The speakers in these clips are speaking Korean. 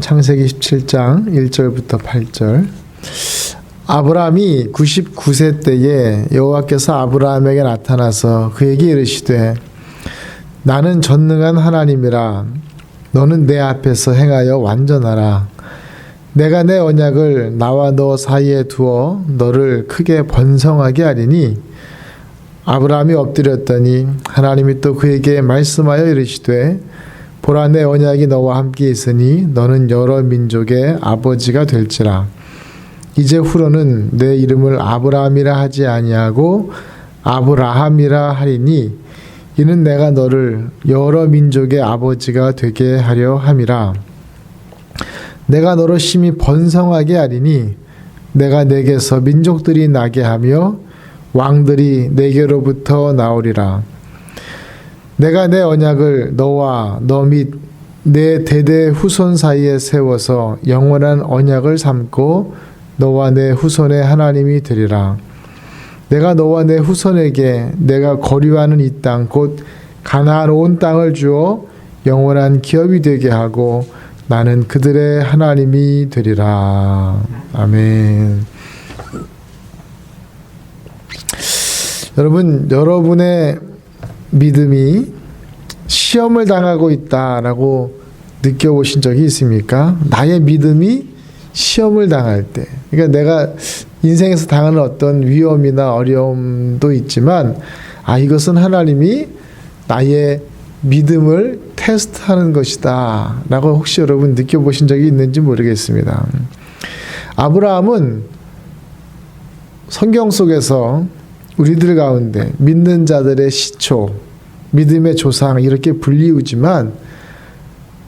창세기 17장 1절부터 8절. 아브라함이 99세 때에 여호와께서 아브라함에게 나타나서 그에게 이르시되 나는 전능한 하나님이라. 너는 내 앞에서 행하여 완전하라. 내가 내 언약을 나와 너 사이에 두어 너를 크게 번성하게 하리니 아브라함이 엎드렸더니 하나님이 또 그에게 말씀하여 이르시되 보라 내 언약이 너와 함께 있으니 너는 여러 민족의 아버지가 될지라. 이제 후로는 내 이름을 아브라함이라 하지 아니하고 아브라함이라 하리니 이는 내가 너를 여러 민족의 아버지가 되게 하려 함이라. 내가 너를 심히 번성하게 하리니 내가 내게서 민족들이 나게 하며 왕들이 내게로부터 나오리라 내가 내 언약을 너와 너 및 내 대대 후손 사이에 세워서 영원한 언약을 삼고 너와 내 후손의 하나님이 되리라. 내가 너와 내 후손에게 내가 거류하는 이 땅 곧 가나안 온 땅을 주어 영원한 기업이 되게 하고 나는 그들의 하나님이 되리라. 아멘. 여러분 여러분의 믿음이 시험을 당하고 있다라고 느껴보신 적이 있습니까? 나의 믿음이 시험을 당할 때. 그러니까 내가 인생에서 당하는 어떤 위험이나 어려움도 있지만, 아, 이것은 하나님이 나의 믿음을 테스트하는 것이다. 라고 혹시 여러분 느껴보신 적이 있는지 모르겠습니다. 아브라함은 성경 속에서 우리들 가운데 믿는 자들의 시초, 믿음의 조상 이렇게 불리우지만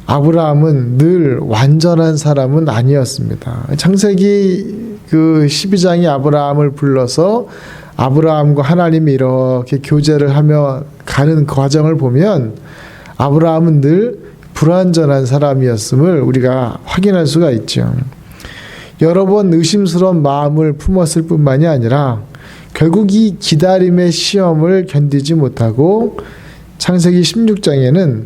아브라함은 늘 완전한 사람은 아니었습니다. 창세기 그 12장이 아브라함을 불러서 아브라함과 하나님이 이렇게 교제를 하며 가는 과정을 보면 아브라함은 늘 불완전한 사람이었음을 우리가 확인할 수가 있죠. 여러 번 의심스러운 마음을 품었을 뿐만이 아니라 결국 이 기다림의 시험을 견디지 못하고 창세기 16장에는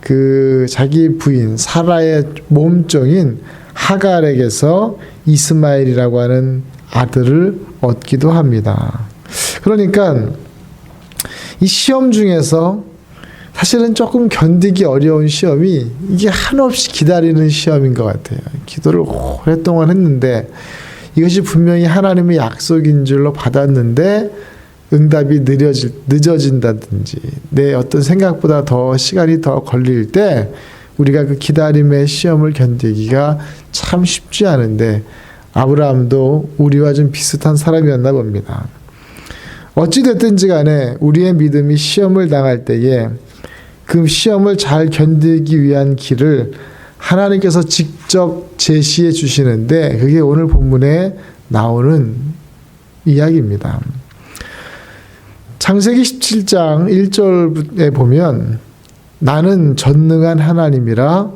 그 자기 부인 사라의 몸종인 하갈에게서 이스마엘이라고 하는 아들을 얻기도 합니다. 그러니까 이 시험 중에서 사실은 조금 견디기 어려운 시험이 이게 한없이 기다리는 시험인 것 같아요. 기도를 오랫동안 했는데 이것이 분명히 하나님의 약속인 줄로 받았는데 응답이 느려질, 늦어진다든지 내 어떤 생각보다 더 시간이 더 걸릴 때 우리가 그 기다림의 시험을 견디기가 참 쉽지 않은데 아브라함도 우리와 좀 비슷한 사람이었나 봅니다. 어찌됐든지 간에 우리의 믿음이 시험을 당할 때에 그 시험을 잘 견디기 위한 길을 하나님께서 직접 제시해 주시는데 그게 오늘 본문에 나오는 이야기입니다. 창세기 17장 1절에 보면 나는 전능한 하나님이라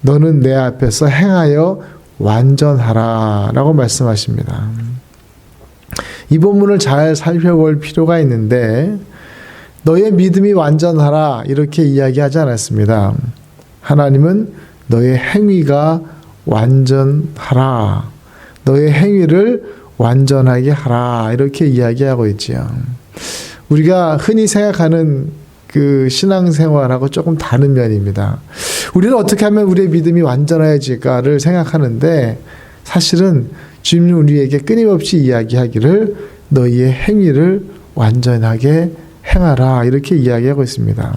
너는 내 앞에서 행하여 완전하라 라고 말씀하십니다. 이 본문을 잘 살펴볼 필요가 있는데 너의 믿음이 완전하라 이렇게 이야기하지 않았습니다. 하나님은 너의 행위가 완전하라. 너의 행위를 완전하게 하라. 이렇게 이야기하고 있지요. 우리가 흔히 생각하는 그 신앙생활하고 조금 다른 면입니다. 우리는 어떻게 하면 우리의 믿음이 완전해질까를 생각하는데 사실은 주님은 우리에게 끊임없이 이야기하기를 너희의 행위를 완전하게 행하라 이렇게 이야기하고 있습니다.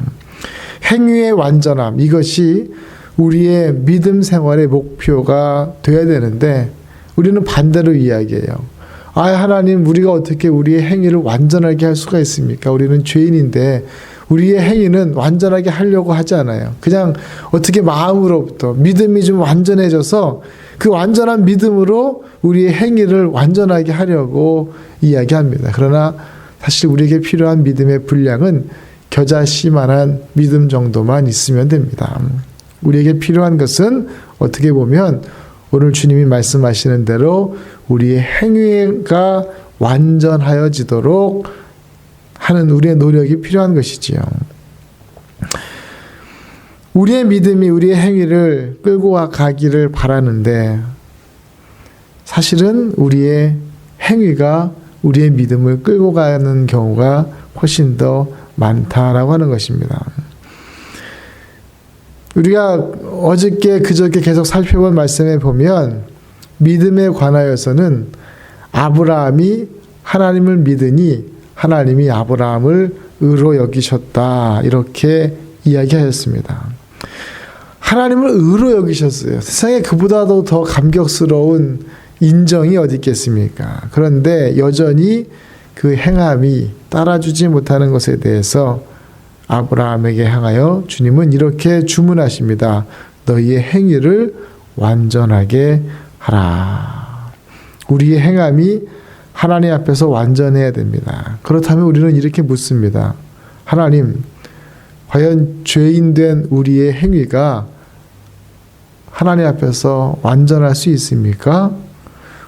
행위의 완전함 이것이 우리의 믿음 생활의 목표가 되어야 되는데 우리는 반대로 이야기해요. 아, 하나님, 우리가 어떻게 우리의 행위를 완전하게 할 수가 있습니까? 우리는 죄인인데, 우리의 행위는 완전하게 하려고 하지 않아요. 그냥 어떻게 마음으로부터 믿음이 좀 완전해져서 그 완전한 믿음으로 우리의 행위를 완전하게 하려고 이야기합니다. 그러나 사실 우리에게 필요한 믿음의 분량은 겨자씨만한 믿음 정도만 있으면 됩니다. 우리에게 필요한 것은 어떻게 보면 오늘 주님이 말씀하시는 대로 우리의 행위가 완전하여지도록 하는 우리의 노력이 필요한 것이지요. 우리의 믿음이 우리의 행위를 끌고 와 가기를 바라는데 사실은 우리의 행위가 우리의 믿음을 끌고 가는 경우가 훨씬 더 많다라고 하는 것입니다. 우리가 어저께 그저께 계속 살펴본 말씀에 보면 믿음에 관하여서는 아브라함이 하나님을 믿으니 하나님이 아브라함을 의로 여기셨다 이렇게 이야기하였습니다. 하나님을 의로 여기셨어요. 세상에 그보다도 더 감격스러운 인정이 어디 있겠습니까? 그런데 여전히 그 행함이 따라주지 못하는 것에 대해서 아브라함에게 향하여 주님은 이렇게 주문하십니다. 너희의 행위를 완전하게 하라. 우리의 행함이 하나님 앞에서 완전해야 됩니다. 그렇다면 우리는 이렇게 묻습니다. 하나님, 과연 죄인된 우리의 행위가 하나님 앞에서 완전할 수 있습니까?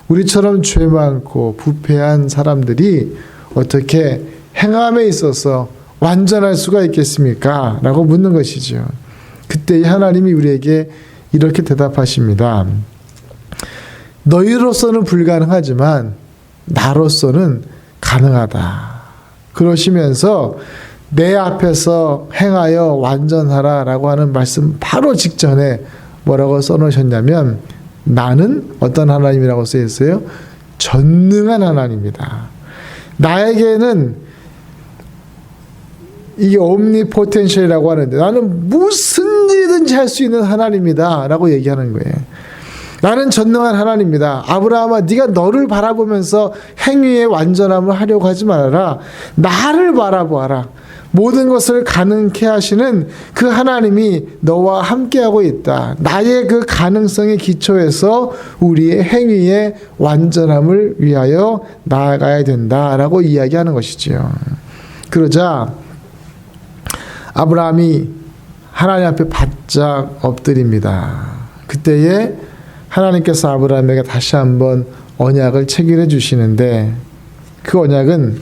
우리처럼 죄 많고 부패한 사람들이 어떻게 행함에 있어서 완전할 수가 있겠습니까? 라고 묻는 것이죠. 그때 하나님이 우리에게 이렇게 대답하십니다. 너희로서는 불가능하지만 나로서는 가능하다. 그러시면서 내 앞에서 행하여 완전하라 라고 하는 말씀 바로 직전에 뭐라고 써놓으셨냐면 나는 어떤 하나님이라고 써 있어요? 전능한 하나님이다. 나에게는 이게 옴니포텐셜이라고 하는데 나는 무슨 일이든지 할 수 있는 하나님이다 라고 얘기하는 거예요. 나는 전능한 하나님이다. 아브라함아 네가 너를 바라보면서 행위의 완전함을 하려고 하지 말아라. 나를 바라보아라. 모든 것을 가능케 하시는 그 하나님이 너와 함께하고 있다. 나의 그 가능성의 기초에서 우리의 행위의 완전함을 위하여 나아가야 된다라고 이야기하는 것이지요. 그러자 아브라함이 하나님 앞에 바짝 엎드립니다. 그때에 하나님께서 아브라함에게 다시 한번 언약을 체결해 주시는데 그 언약은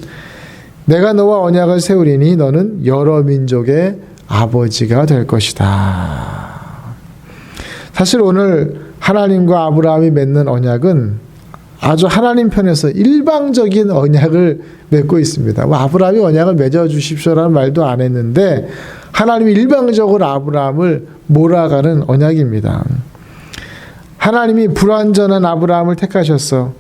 내가 너와 언약을 세우리니 너는 여러 민족의 아버지가 될 것이다. 사실 오늘 하나님과 아브라함이 맺는 언약은 아주 하나님 편에서 일방적인 언약을 맺고 있습니다. 뭐 아브라함이 언약을 맺어 주십시오라는 말도 안 했는데 하나님이 일방적으로 아브라함을 몰아가는 언약입니다. 하나님이 불완전한 아브라함을 택하셨어.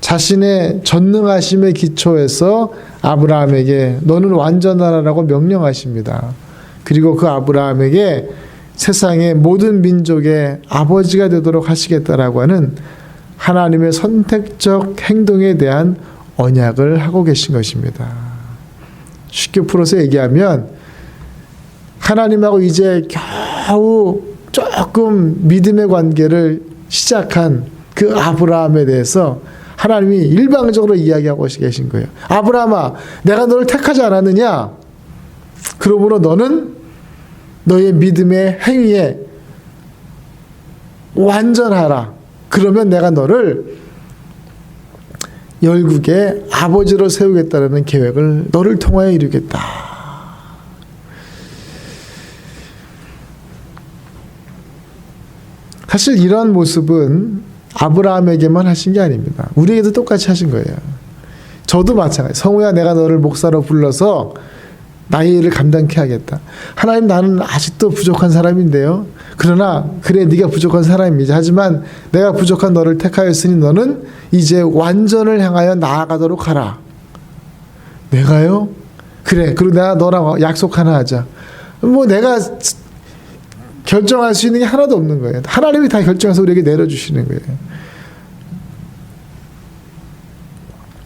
자신의 전능하심의 기초에서 아브라함에게 너는 완전하라라고 명령하십니다. 그리고 그 아브라함에게 세상의 모든 민족의 아버지가 되도록 하시겠다라고 하는 하나님의 선택적 행동에 대한 언약을 하고 계신 것입니다. 쉽게 풀어서 얘기하면 하나님하고 이제 겨우 조금 믿음의 관계를 시작한 그 아브라함에 대해서 하나님이 일방적으로 이야기하고 계신 거예요. 아브라함아, 내가 너를 택하지 않았느냐? 그러므로 너는 너의 믿음의 행위에 완전하라. 그러면 내가 너를 열국의 아버지로 세우겠다는 계획을 너를 통하여 이루겠다. 사실 이런 모습은 아브라함에게만 하신 게 아닙니다. 우리에게도 똑같이 하신 거예요. 저도 마찬가지. 성우야, 내가 너를 목사로 불러서 나의 일을 감당케 하겠다. 하나님, 나는 아직도 부족한 사람인데요. 그러나 그래, 네가 부족한 사람이지. 하지만 내가 부족한 너를 택하였으니 너는 이제 완전을 향하여 나아가도록 하라. 내가요? 그래. 그리고 내가 너랑 약속 하나 하자. 뭐 내가 결정할 수 있는 게 하나도 없는 거예요. 하나님이 다 결정해서 우리에게 내려주시는 거예요.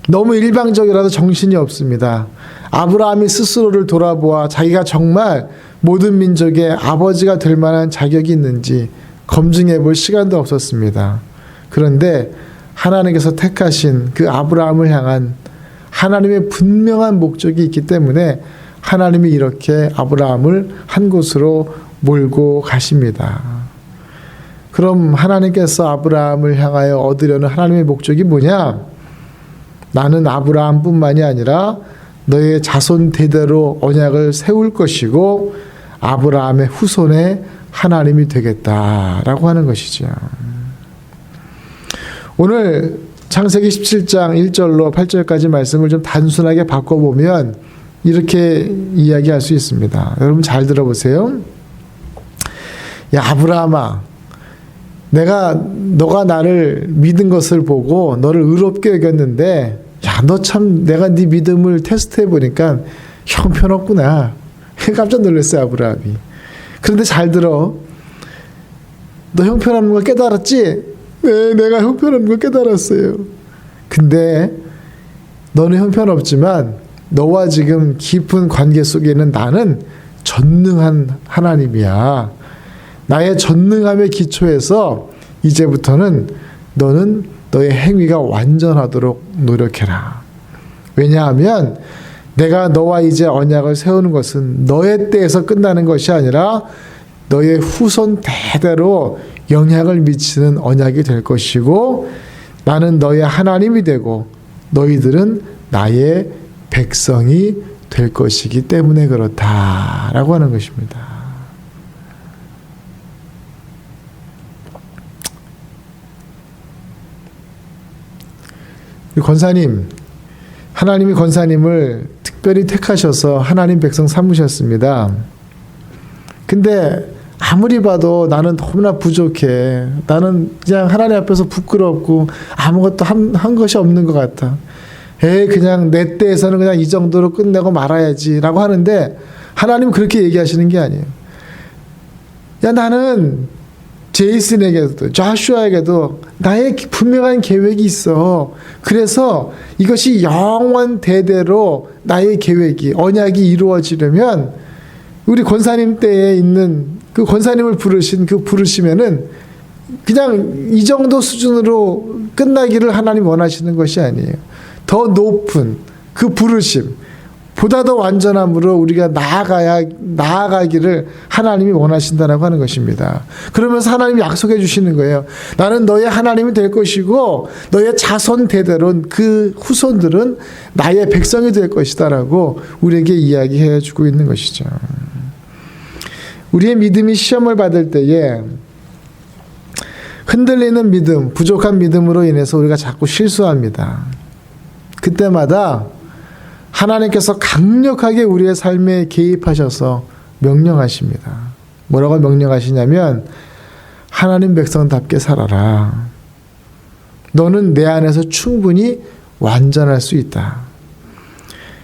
너무 일방적이라도 정신이 없습니다. 아브라함이 스스로를 돌아보아 자기가 정말 모든 민족의 아버지가 될 만한 자격이 있는지 검증해 볼 시간도 없었습니다. 그런데 하나님께서 택하신 그 아브라함을 향한 하나님의 분명한 목적이 있기 때문에 하나님이 이렇게 아브라함을 한 곳으로 몰고 가십니다. 그럼 하나님께서 아브라함을 향하여 얻으려는 하나님의 목적이 뭐냐? 나는 아브라함뿐만이 아니라 너의 자손 대대로 언약을 세울 것이고 아브라함의 후손에 하나님이 되겠다라고 하는 것이죠. 오늘 창세기 17장 1절로 8절까지 말씀을 좀 단순하게 바꿔보면 이렇게 이야기할 수 있습니다. 여러분 잘 들어보세요. 야, 아브라함아, 내가 너가 나를 믿은 것을 보고 너를 의롭게 여겼는데 야, 너 참 내가 네 믿음을 테스트해 보니까 형편없구나. 깜짝 놀랐어요, 아브라함이. 그런데 잘 들어. 너 형편없는 걸 깨달았지? 네, 내가 형편없는 걸 깨달았어요. 근데 너는 형편없지만 너와 지금 깊은 관계 속에 있는 나는 전능한 하나님이야. 나의 전능함의 기초에서 이제부터는 너는 너의 행위가 완전하도록 노력해라. 왜냐하면 내가 너와 이제 언약을 세우는 것은 너의 때에서 끝나는 것이 아니라 너의 후손 대대로 영향을 미치는 언약이 될 것이고 나는 너의 하나님이 되고 너희들은 나의 백성이 될 것이기 때문에 그렇다라고 하는 것입니다. 권사님, 하나님이 권사님을 특별히 택하셔서 하나님 백성 삼으셨습니다. 근데 아무리 봐도 나는 너무나 부족해. 나는 그냥 하나님 앞에서 부끄럽고 아무것도 한, 한 것이 없는 것 같아. 에이, 그냥 내 때에서는 그냥 이 정도로 끝내고 말아야지. 라고 하는데 하나님 그렇게 얘기하시는 게 아니에요. 야, 나는 제이슨에게도, 좌슈아에게도 나의 분명한 계획이 있어. 그래서 이것이 영원 대대로 나의 계획이, 언약이 이루어지려면 우리 권사님 때에 있는 그 권사님을 부르신 그 부르시면은 그냥 이 정도 수준으로 끝나기를 하나님 원하시는 것이 아니에요. 더 높은 그 부르심, 보다 더 완전함으로 우리가 나아가야 나아가기를 하나님이 원하신다라고 하는 것입니다. 그러면서 하나님이 약속해 주시는 거예요. 나는 너의 하나님이 될 것이고 너의 자손 대대로 그 후손들은 나의 백성이 될 것이다라고 우리에게 이야기해 주고 있는 것이죠. 우리의 믿음이 시험을 받을 때에 흔들리는 믿음, 부족한 믿음으로 인해서 우리가 자꾸 실수합니다. 그때마다 하나님께서 강력하게 우리의 삶에 개입하셔서 명령하십니다. 뭐라고 명령하시냐면 하나님 백성답게 살아라. 너는 내 안에서 충분히 완전할 수 있다.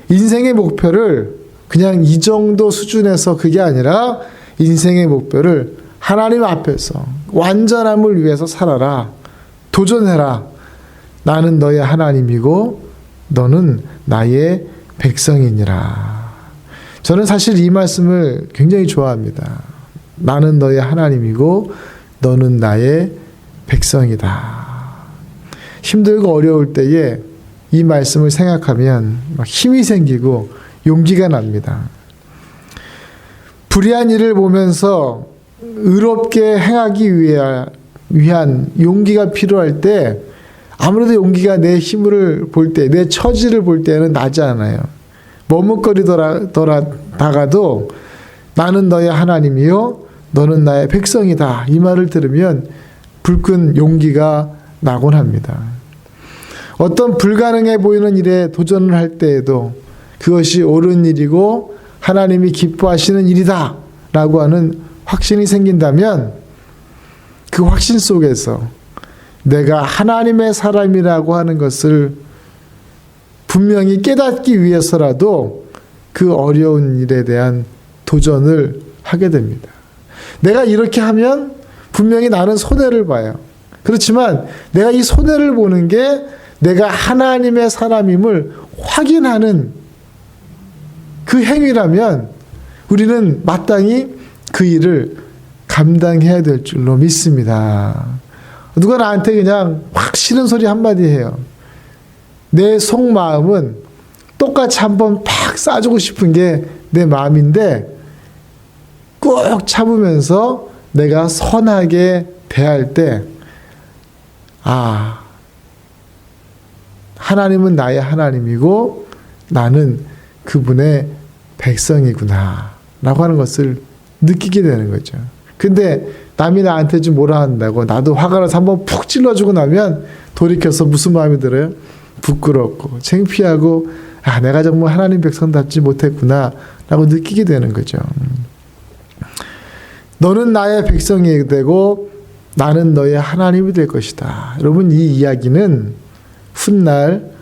인생의 목표를 그냥 이 정도 수준에서 그게 아니라 인생의 목표를 하나님 앞에서 완전함을 위해서 살아라. 도전해라. 나는 너의 하나님이고 너는 나의 백성이니라. 저는 사실 이 말씀을 굉장히 좋아합니다. 나는 너의 하나님이고 너는 나의 백성이다. 힘들고 어려울 때에 이 말씀을 생각하면 막 힘이 생기고 용기가 납니다. 불의한 일을 보면서 의롭게 행하기 위한 용기가 필요할 때 아무래도 용기가 내 힘을 볼 때, 내 처지를 볼 때는 나지 않아요. 머뭇거리다가도 나는 너의 하나님이요, 너는 나의 백성이다. 이 말을 들으면 불끈 용기가 나곤 합니다. 어떤 불가능해 보이는 일에 도전을 할 때에도 그것이 옳은 일이고 하나님이 기뻐하시는 일이다. 라고 하는 확신이 생긴다면 그 확신 속에서 내가 하나님의 사람이라고 하는 것을 분명히 깨닫기 위해서라도 그 어려운 일에 대한 도전을 하게 됩니다. 내가 이렇게 하면 분명히 나는 손해를 봐요. 그렇지만 내가 이 손해를 보는 게 내가 하나님의 사람임을 확인하는 그 행위라면 우리는 마땅히 그 일을 감당해야 될 줄로 믿습니다. 누가 나한테 그냥 확 싫은 소리 한마디 해요. 내 속마음은 똑같이 한번 팍 쏴주고 싶은 게 내 마음인데 꾹 참으면서 내가 선하게 대할 때, 아, 하나님은 나의 하나님이고 나는 그분의 백성이구나. 라고 하는 것을 느끼게 되는 거죠. 근데 남이 나한테 좀 뭐라 한다고 나도 화가 나서 한번 푹 찔러주고 나면 돌이켜서 무슨 마음이 들어요? 부끄럽고 창피하고 아 내가 정말 하나님 백성답지 못했구나 라고 느끼게 되는 거죠. 너는 나의 백성이 되고 나는 너의 하나님이 될 것이다. 여러분 이 이야기는 훗날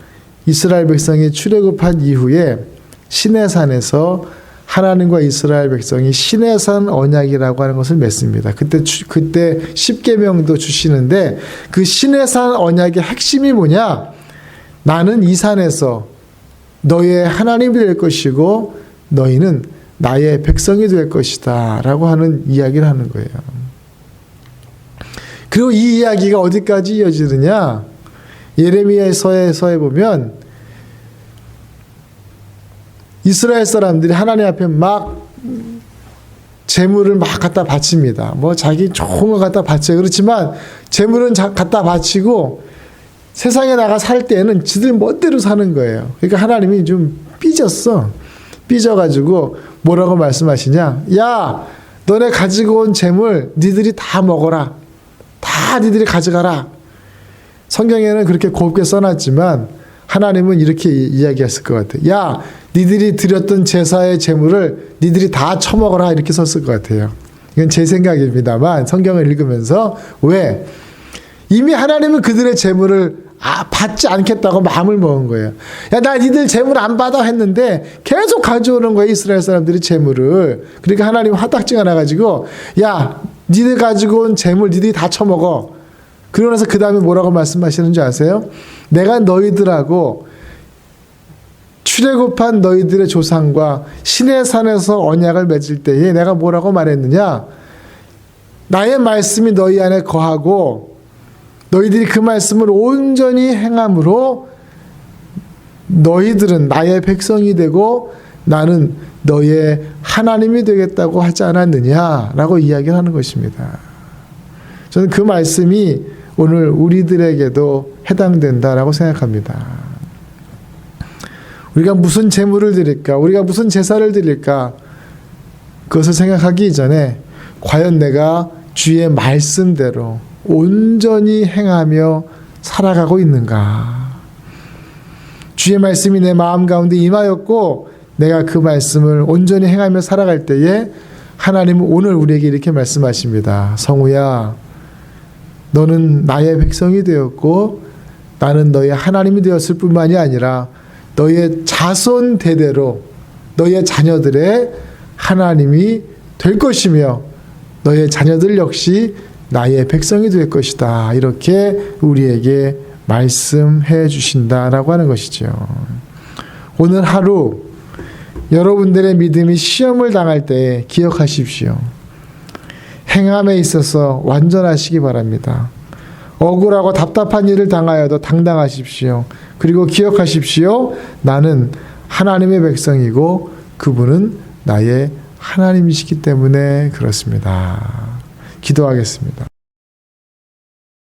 이스라엘 백성이 출애굽한 이후에 시내산에서 하나님과 이스라엘 백성이 시내산 언약이라고 하는 것을 맺습니다. 그때 주- 그때 십계명도 주시는데 그 시내산 언약의 핵심이 뭐냐? 나는 이 산에서 너의 하나님이 될 것이고 너희는 나의 백성이 될 것이다라고 하는 이야기를 하는 거예요. 그리고 이 이야기가 어디까지 이어지느냐? 예레미야서에서에 보면 이스라엘 사람들이 하나님 앞에 막 재물을 막 갖다 바칩니다. 뭐 자기 좋은 거 갖다 바쳐요. 그렇지만 재물은 자- 갖다 바치고 세상에 나가 살 때는 지들 멋대로 사는 거예요. 그러니까 하나님이 좀 삐졌어. 삐져가지고 뭐라고 말씀하시냐? 야, 너네 가지고 온 재물 니들이 다 먹어라. 다 니들이 가져가라. 성경에는 그렇게 곱게 써놨지만 하나님은 이렇게 이- 이야기했을 것 같아요. 야, 니들이 드렸던 제사의 재물을 니들이 다 처먹어라 이렇게 썼을 것 같아요. 이건 제 생각입니다만 성경을 읽으면서 왜 이미 하나님은 그들의 재물을 아, 받지 않겠다고 마음을 먹은 거예요. 야, 나 니들 재물 안 받아 했는데 계속 가져오는 거예요. 이스라엘 사람들이 재물을. 그러니까 하나님 화딱지가 나가지고 야, 니들 가지고 온 재물 니들이 다 처먹어. 그러고 나서 그 다음에 뭐라고 말씀하시는지 아세요? 내가 너희들하고 출애굽한 너희들의 조상과 신의 산에서 언약을 맺을 때에 내가 뭐라고 말했느냐? 나의 말씀이 너희 안에 거하고 너희들이 그 말씀을 온전히 행함으로 너희들은 나의 백성이 되고 나는 너의 하나님이 되겠다고 하지 않았느냐라고 이야기를 하는 것입니다. 저는 그 말씀이 오늘 우리들에게도 해당된다라고 생각합니다. 우리가 무슨 재물을 드릴까? 우리가 무슨 제사를 드릴까? 그것을 생각하기 이전에 과연 내가 주의 말씀대로 온전히 행하며 살아가고 있는가? 주의 말씀이 내 마음 가운데 임하였고 내가 그 말씀을 온전히 행하며 살아갈 때에 하나님은 오늘 우리에게 이렇게 말씀하십니다. 성우야, 너는 나의 백성이 되었고 나는 너의 하나님이 되었을 뿐만이 아니라 너의 자손 대대로 너의 자녀들의 하나님이 될 것이며 너의 자녀들 역시 나의 백성이 될 것이다. 이렇게 우리에게 말씀해 주신다라고 하는 것이죠. 오늘 하루 여러분들의 믿음이 시험을 당할 때 기억하십시오. 행함에 있어서 완전하시기 바랍니다. 억울하고 답답한 일을 당하여도 당당하십시오. 그리고 기억하십시오. 나는 하나님의 백성이고 그분은 나의 하나님이시기 때문에 그렇습니다. 기도하겠습니다.